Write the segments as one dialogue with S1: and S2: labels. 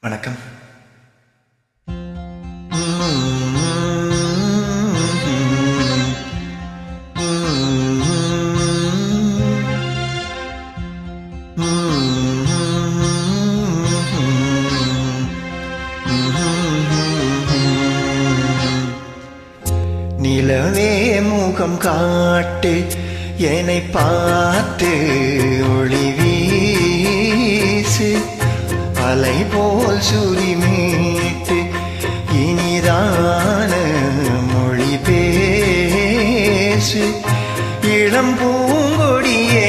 S1: வணக்கம். நிலவே முகம் காட்டு என்னை பார்த்து ஒளி வீசு. அலை போல் சுரிமேத்து இனிதான மொழி பேசு. இளம் பூங்கொடியே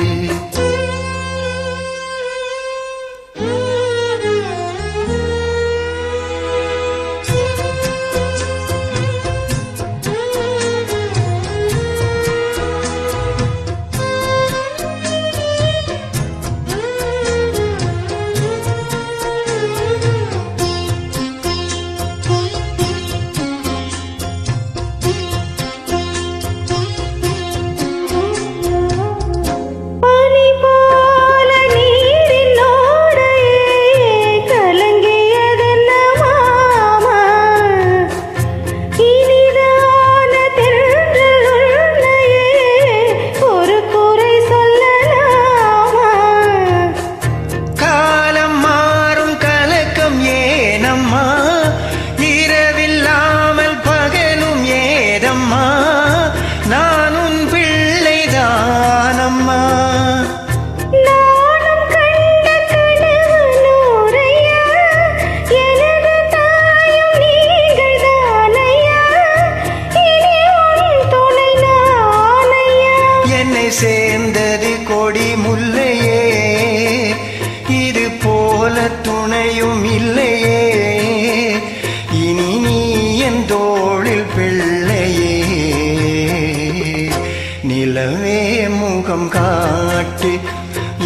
S2: நிலவே முகம் காட்டு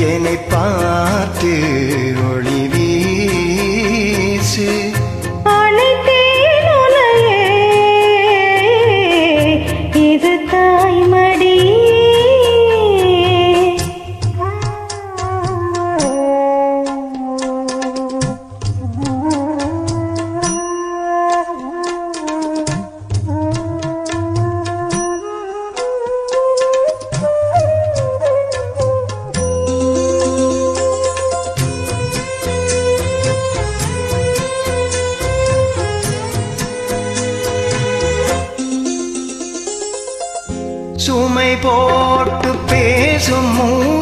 S2: என்னை பார்த்து ஒளி
S1: போட்டு பேசும் மூ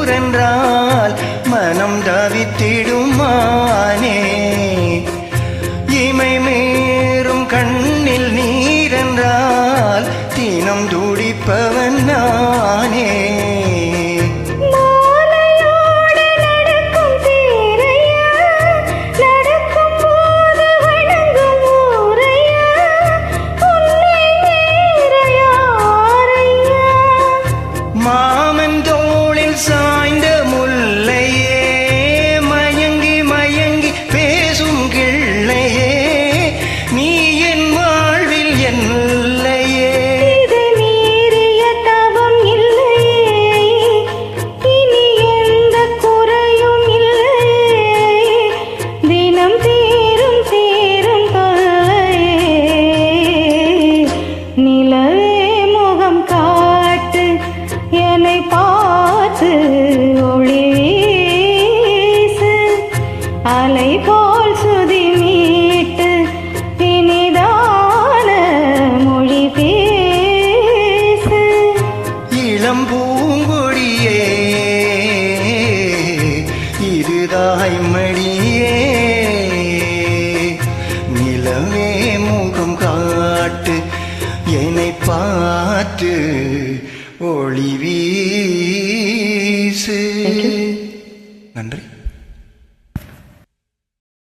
S1: Mom மாலை மடியே நிலவே முகம் காட்டு என்னை பாட்டு ஒளி வீசு. நன்றி.